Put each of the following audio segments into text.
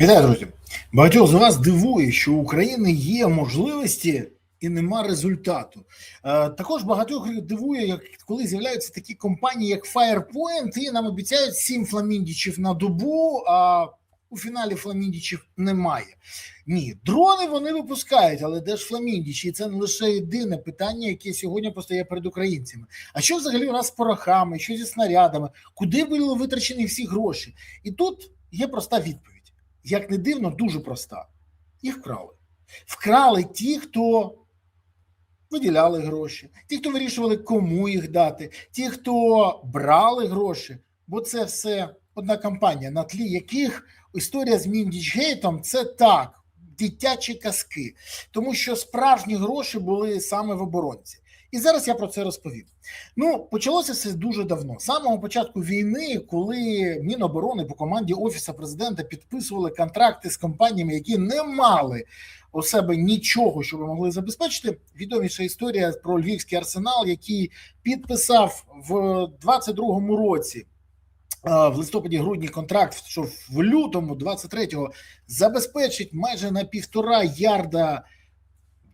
Вітаю, друзі! Багатьох з вас дивує, що у України є можливості і нема результату. Е, також багатьох дивує, як коли з'являються такі компанії, як Firepoint, і нам обіцяють сім фламіндічів на добу. А у фіналі фламіндічів немає. Ні, дрони вони випускають, але де ж фламіндічі? І це не лише єдине питання, яке сьогодні постає перед українцями. А що взагалі у нас з порохами, що зі снарядами, куди були витрачені всі гроші? І тут є проста відповідь як не дивно, дуже проста. Їх вкрали. Вкрали ті, хто виділяли гроші, ті, хто вирішували, кому їх дати, ті, хто брали гроші, бо це все одна кампанія, на тлі яких історія з Міндічгейтом це так, дитячі казки, тому що справжні гроші були саме в оборонці. І зараз я про це розповім. Ну, почалося це дуже давно. З самого початку війни, коли Міноборони по команді Офісу президента підписували контракти з компаніями, які не мали у себе нічого, що ви могли забезпечити. Відоміша історія про львівський арсенал, який підписав в 22-му році. В листопаді-грудні контракт, що в лютому 23-го забезпечить майже на півтора ярда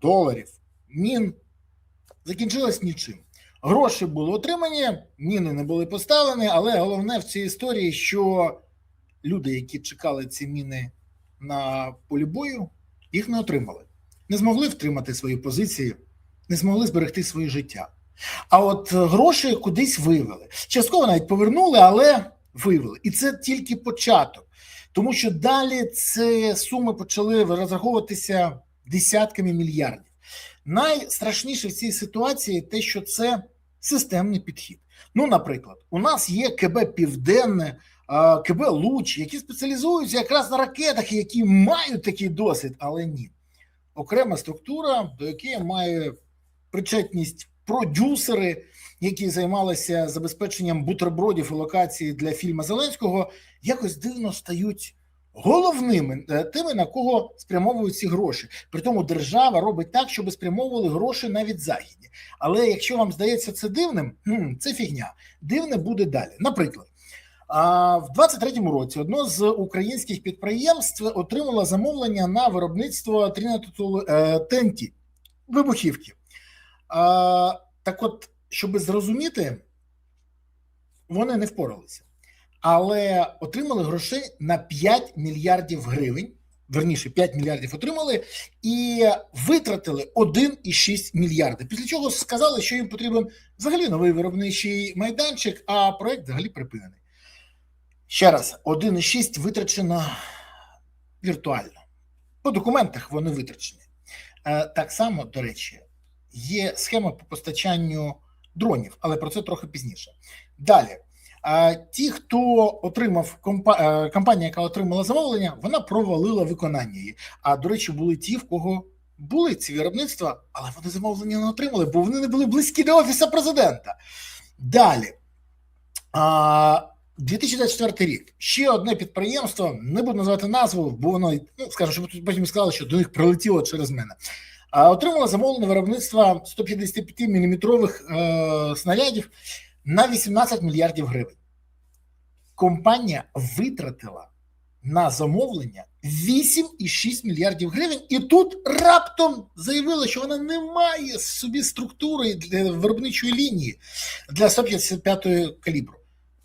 доларів. Мін закінчилось нічим. Гроші були отримані, міни не були поставлені, але головне в цій історії, що люди, які чекали ці міни на полі бою, їх не отримали, не змогли втримати свої позиції, не змогли зберегти своє життя. А от гроші кудись вивели. Частково навіть повернули, але вивели. І це тільки початок, тому що далі ці суми почали розраховуватися десятками мільярдів. Найстрашніше в цій ситуації те, що це системний підхід. Ну, наприклад, у нас є КБ Південне, КБ Луч, які спеціалізуються якраз на ракетах, які мають такий досвід, але ні. Окрема структура, до якої має причетність продюсери, які займалися забезпеченням бутербродів і локації для фільму Зеленського, якось дивно стають головними тими, на кого спрямовують ці гроші. При тому держава робить так, щоб спрямовували гроші навіть західні. Але якщо вам здається це дивним, це фігня. Дивне буде далі. Наприклад, в 23-му році одно з українських підприємств отримало замовлення на виробництво ТНТ вибухівки. Так, от, щоб зрозуміти, вони не впоралися але отримали грошей на 5 мільярдів гривень. Верніше 5 мільярдів отримали і витратили 1,6 мільярди. Після чого сказали, що їм потрібен взагалі новий виробничий майданчик, а проект взагалі припинений. Ще раз, 1,6 витрачено віртуально. По документах вони витрачені. Так само, до речі, є схема по постачанню дронів, але про це трохи пізніше. Далі. Ті, хто отримав компа... компанія, яка отримала замовлення, вона провалила виконання її. А до речі, були ті, в кого були ці виробництва, але вони замовлення не отримали, бо вони не були близькі до офісу президента. Далі. А, 2024 рік ще одне підприємство, не буду називати назву, бо воно ну скажу, щоб потім сказали, що до них прилетіло через мене. А отримало замовлення виробництва 155 мм е, снарядів на 18 мільярдів гривень. Компанія витратила на замовлення 8,6 мільярдів гривень, і тут раптом заявила, що вона не має собі структури для виробничої лінії для 155 калібру.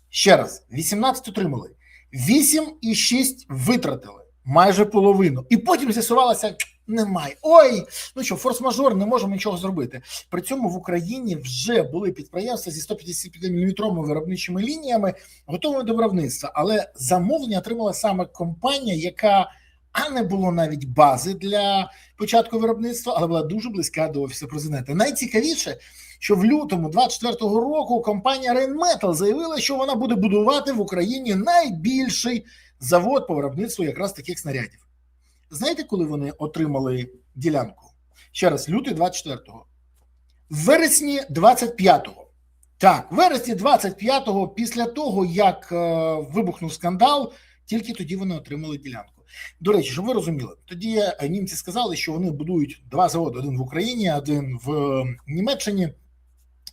Ще раз, 18 отримали, 8,6 витратили майже половину. І потім з'ясувалося, немає. Ой, ну що, форс-мажор, не можемо нічого зробити. При цьому в Україні вже були підприємства зі 155 мм виробничими лініями, готовими до виробництва. Але замовлення отримала саме компанія, яка а не було навіть бази для початку виробництва, але була дуже близька до офісу президента. Найцікавіше. Що в лютому 24-го року компанія Rheinmetall заявила, що вона буде будувати в Україні найбільший завод по виробництву якраз таких снарядів. Знаєте, коли вони отримали ділянку? Ще раз, лютий 24-го. В вересні 25-го. Так, в вересні 25-го, після того, як е, вибухнув скандал, тільки тоді вони отримали ділянку. До речі, щоб ви розуміли, тоді німці сказали, що вони будують два заводи: один в Україні, один в Німеччині,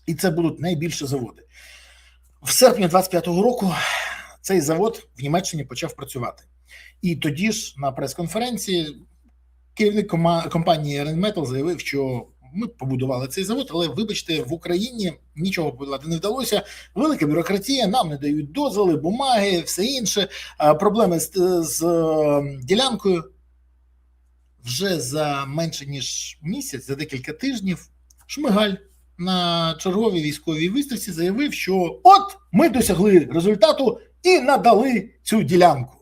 і це будуть найбільші заводи. В серпні 25-го року цей завод в Німеччині почав працювати. І тоді ж на прес-конференції керівник компанії Rheinmetall заявив, що ми побудували цей завод, але вибачте, в Україні нічого побудувати не вдалося. Велика бюрократія, нам не дають дозволи, бумаги, все інше. Проблеми з, з е, ділянкою вже за менше ніж місяць, за декілька тижнів, Шмигаль на черговій військовій виставці заявив, що от ми досягли результату і надали цю ділянку.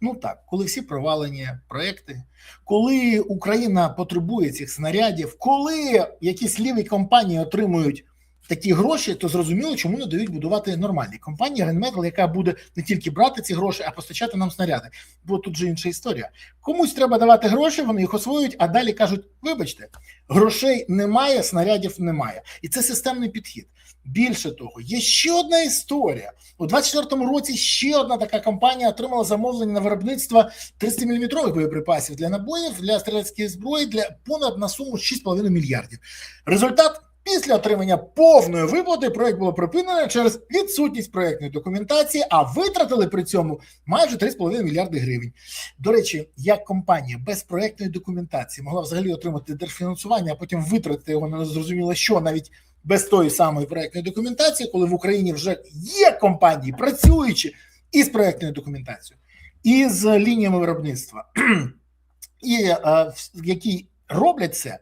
Ну так, коли всі провалені проекти, коли Україна потребує цих снарядів, коли якісь ліві компанії отримують такі гроші, то зрозуміло, чому не дають будувати нормальні компанії Rheinmetall, яка буде не тільки брати ці гроші, а постачати нам снаряди. Бо тут же інша історія. Комусь треба давати гроші, вони їх освоюють, а далі кажуть: вибачте, грошей немає, снарядів немає. І це системний підхід. Більше того, є ще одна історія. У 24-му році ще одна така компанія отримала замовлення на виробництво 30-мм боєприпасів для набоїв, для стрілецької зброї для понад на суму 6,5 мільярдів. Результат після отримання повної виплати проект було припинено через відсутність проектної документації, а витратили при цьому майже 3,5 мільярди гривень. До речі, як компанія без проектної документації могла взагалі отримати держфінансування, а потім витратити його на незрозуміло що навіть без тої самої проектної документації, коли в Україні вже є компанії, працюючи із проектною документацією, і з лініями виробництва, і е, які роблять це,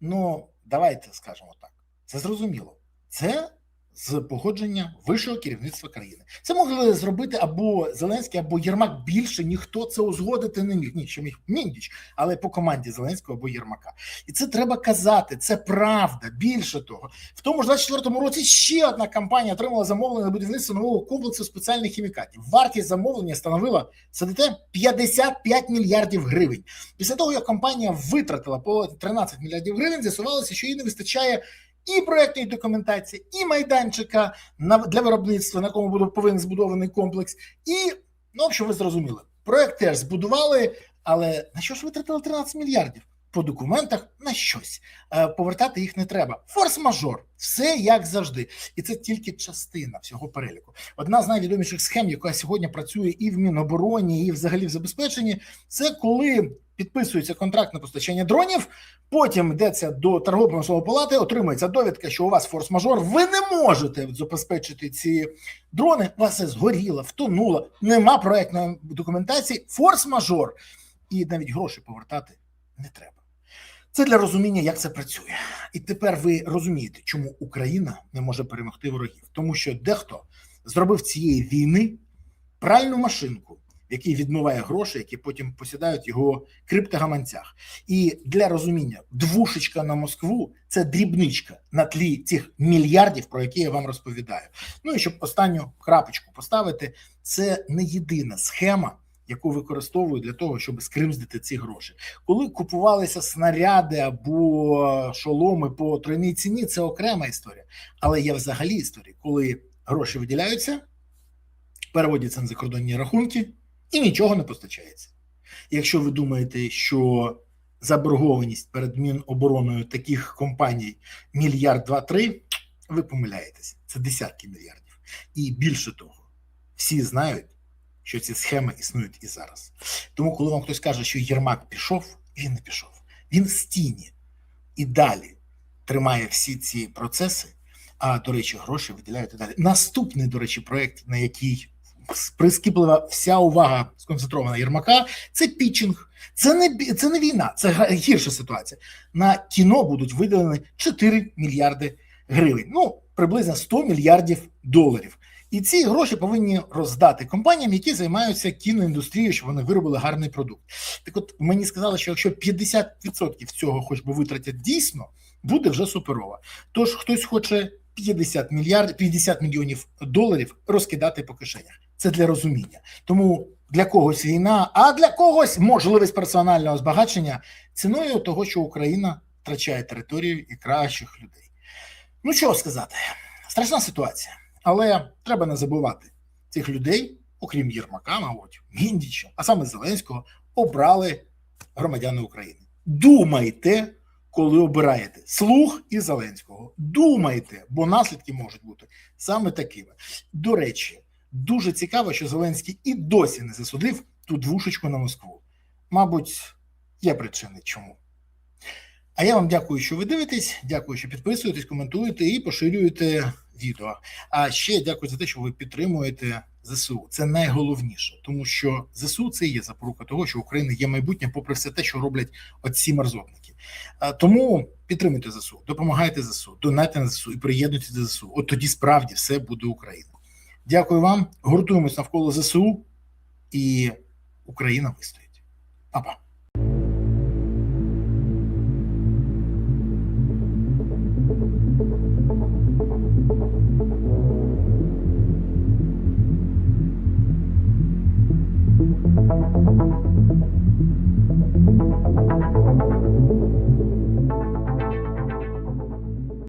ну давайте скажемо так, це зрозуміло. Це з погодження вищого керівництва країни. Це могли зробити або Зеленський, або Єрмак. Більше ніхто це узгодити не міг. Ні, ще міг Міндіч, але по команді Зеленського або Єрмака. І це треба казати. Це правда. Більше того, в тому ж 24-му році ще одна компанія отримала замовлення на будівництво нового комплексу спеціальних хімікатів. Вартість замовлення становила садите 55 мільярдів гривень. Після того, як компанія витратила по 13 мільярдів гривень, з'ясувалося, що їй не вистачає. І проектної документації, і майданчика для виробництва, на якому буде повинен збудований комплекс. І ну, общем, ви зрозуміли, проект теж збудували, але на що ж витратили 13 мільярдів? По документах на щось Е, повертати їх не треба. Форс-мажор, все як завжди, і це тільки частина всього переліку. Одна з найвідоміших схем, яка сьогодні працює і в Мінобороні, і взагалі в забезпеченні, це коли підписується контракт на постачання дронів. Потім йдеться до торгово-промислової палати, отримується довідка, що у вас форс-мажор, ви не можете забезпечити ці дрони. У вас згоріло, втонуло, нема проектної документації, форс-мажор, і навіть гроші повертати не треба. Це для розуміння, як це працює. І тепер ви розумієте, чому Україна не може перемогти ворогів, тому що дехто зробив цієї війни пральну машинку, в якій відмиває гроші, які потім посідають його криптогаманцях. І для розуміння, двушечка на Москву це дрібничка на тлі цих мільярдів, про які я вам розповідаю. Ну і щоб останню крапочку поставити, це не єдина схема. Яку використовують для того, щоб скримздити ці гроші, коли купувалися снаряди або шоломи по тройній ціні, це окрема історія. Але є взагалі історії, коли гроші виділяються, переводяться на закордонні рахунки і нічого не постачається. Якщо ви думаєте, що заборгованість перед Мінобороною таких компаній мільярд два-три, ви помиляєтесь. Це десятки мільярдів. І більше того, всі знають, що ці схеми існують і зараз. Тому, коли вам хтось каже, що Єрмак пішов, він не пішов. Він в стіні і далі тримає всі ці процеси. А до речі, гроші виділяють і далі. Наступний, до речі, проект, на який прискіплива вся увага сконцентрована Єрмака, це пітчинг. Це не це не війна, це гірша ситуація. На кіно будуть виділені 4 мільярди гривень. Ну приблизно 100 мільярдів доларів. І ці гроші повинні роздати компаніям, які займаються кіноіндустрією, щоб вони виробили гарний продукт. Так, от мені сказали, що якщо 50% цього хоч би витратять дійсно, буде вже суперово. Тож хтось хоче 50 мільярдів 50 мільйонів доларів розкидати по кишенях. Це для розуміння. Тому для когось війна, а для когось можливість персонального збагачення ціною того, що Україна втрачає територію і кращих людей. Ну що сказати, страшна ситуація, але треба не забувати цих людей, окрім Єрмака, мабуть, Міндіча, а саме Зеленського, обрали громадяни України. Думайте, коли обираєте слух і Зеленського. Думайте, бо наслідки можуть бути саме такими. До речі, дуже цікаво, що Зеленський і досі не засудив ту двушечку на Москву. Мабуть, є причини чому. А я вам дякую, що ви дивитесь. Дякую, що підписуєтесь, коментуєте і поширюєте відео. А ще дякую за те, що ви підтримуєте ЗСУ. Це найголовніше, тому що ЗСУ це є запорука того, що Україна є майбутнє, попри все те, що роблять оці мерзотники. Тому підтримуйте ЗСУ, допомагайте ЗСУ, донайте на ЗСУ і приєднуйтесь до ЗСУ. От тоді справді все буде Україна. Дякую вам. Гуртуємось навколо ЗСУ, і Україна вистоїть. Па-па.